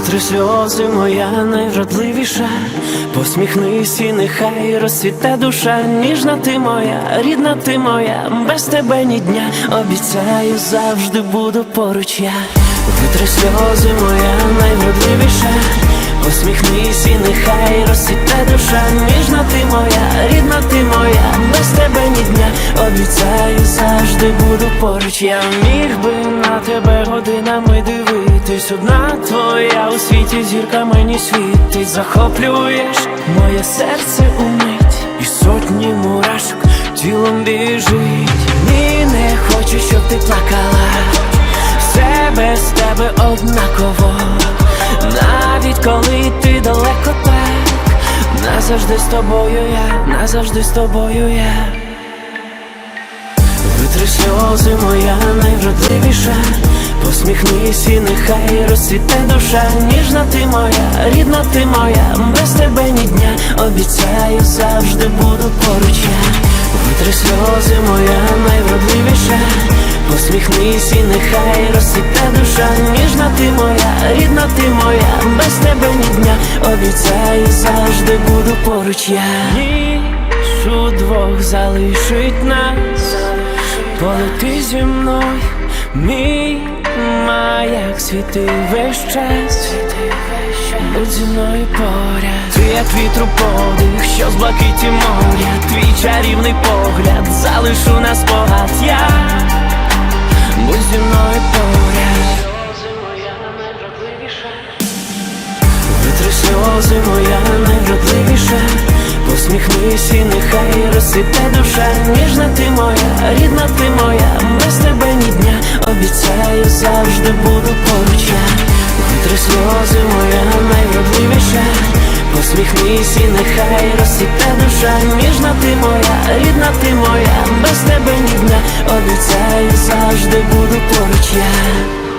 Витри сльози, моя найвродливіша, посміхнись і нехай розцвіте душа, ніжна ти моя, рідна ти моя, без тебе ні дня, обіцяю, завжди буду поруч я. Витри сльози, моя найвродливіша, посміхнись і нехай розцвіте душа, ніжна ти моя, рідна ти моя, без тебе ні дня, обіцяю, завжди буду поруч. Я. Міг би на тебе годинами дивитись, одна твоя у світі зірка мені світить, захоплюєш моє серце умить, і сотні мурашок тілом біжить. Ні, не хочу, щоб ти плакала. Все без тебе однаково, навіть коли ти далеко так, назавжди з тобою я, назавжди з тобою я. Витри сльози, моя найвродливіша, посміхнись і нехай розцвіте душа, ніжна ти моя, рідна ти моя, без тебе ні дня, обіцяю, завжди буду поруч я. Витри сльози, моя найвродливіша, посміхнись і нехай розцвіте душа, ніжна ти моя, рідна ти моя, без тебе ні дня, обіцяю, завжди буду поруч я. Ніж удвох залишить нас. Полети зі мною, мій маяк світи весь час, будь зі мною поряд, ти як вітру подих, що з блакиті моря, твій чарівний погляд, залишу на спогад. Я, будь зі мною поряд. Витри сльози, моя найвродливіша, посміхнись і нехай розцвіте душа, ніжна ти моя, рідна ти моя, завжди буду поруч я. Витри сльози, моя найвродливіша, посміхнись і нехай розсіпе душа, ніжна ти моя, рідна ти моя, без тебе ні дня, обіцяю, завжди буду поруч я.